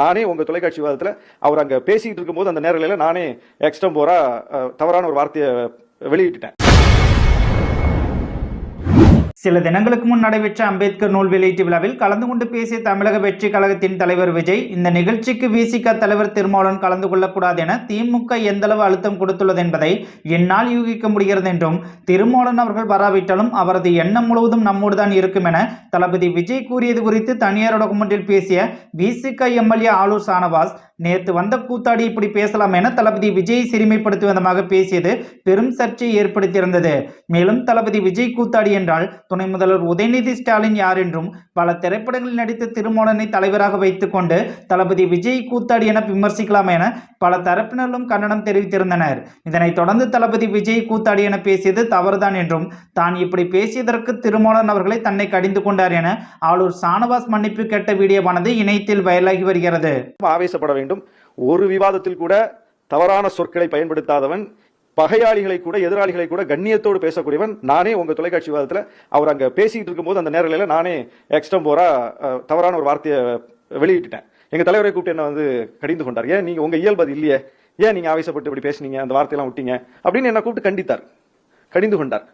நானே உங்க தொலைக்காட்சி விவாதத்தில் அவர் அங்க பேசிட்டு இருக்கும்போது அந்த நேரலையில நானே எக்ஸ்டம்போரா தவறான ஒரு வார்த்தையை வெளியிட்டுட்டேன். சில தினங்களுக்கு முன் நடைபெற்ற அம்பேத்கர் நூல் வெளியீட்டு விழாவில் கலந்து கொண்டு பேசிய தமிழக வெற்றி கழகத்தின் தலைவர் விஜய் இந்த நிகழ்ச்சிக்கு விசிக தலைவர் திருமாவளவன் கலந்து கொள்ளக்கூடாது என திமுக எந்தளவு அழுத்தம் கொடுத்துள்ளது என்பதை என்னால் யூகிக்க முடிகிறது என்றும் திருமாவளவன் அவர்கள் வராவிட்டாலும் அவரது எண்ணம் முழுவதும் நம்மோடு தான் இருக்கும் என தளபதி விஜய் கூறியது குறித்து தனியார் ஒன்றில் பேசிய விசிக எம்எல்ஏ ஆலூர் சானவாஸ் நேற்று வந்த கூத்தாடி இப்படி பேசலாம் என தளபதி விஜய் சிறுமைப்படுத்தும் விதமாக பேசியது பெரும் சர்ச்சையை ஏற்படுத்தியிருந்தது. மேலும் தளபதி விஜய் கூத்தாடி என்றால் துணை முதல்வர் உதயநிதி ஸ்டாலின் யார் என்றும் பல திரைப்படங்களில் நடித்த திருமோலனை தலைவராக வைத்துக்கொண்டு தளபதி விஜய் கூத்தாடி என விமர்சிக்கலாம் என பல தரப்பினரும் கண்டனம் தெரிவித்திருந்தனர். இதனைத் தொடர்ந்து தளபதி விஜய் கூத்தாடி என பேசியது தவறுதான் என்றும் தான் இப்படி பேசியதற்கு திருமோலன் அவர்களை தன்னை கடிந்து கொண்டார் என ஆளூர் சானவாஸ் மன்னிப்பு கேட்ட வீடியோவானது இணையத்தில் வயலாகி வருகிறது. ஆவேசப்பட வேண்டும். ஒரு விவாதத்தில் கூட தவறான சொற்களை பயன்படுத்தாதவன் பகையாளிகளை கூட எதிராளிகளை கூட கண்ணியத்தோடு பேசக்கூடியவன் நானே உங்க தொலைக்காட்சி விவாதத்தில் அவர் அங்க பேசிட்டு இருக்கும்போது அந்த நேரலையில நானே எக்ஸ்டம்போரா தவறான ஒரு வார்த்தையை வெளியிட்டுட்டேன். எங்க தலைவரை கூப்பிட்டு என்ன வந்து கடிந்து கொண்டார். ஏன் நீங்க உங்க இயல்பு அது இல்லையே? ஏன் நீங்க ஆவேசப்பட்டு இப்படி பேசுனீங்க? அந்த வார்த்தையெல்லாம் விட்டீங்க? அப்படின்னு என்ன கூப்பிட்டு கண்டித்தார். கடிந்து கொண்டார்.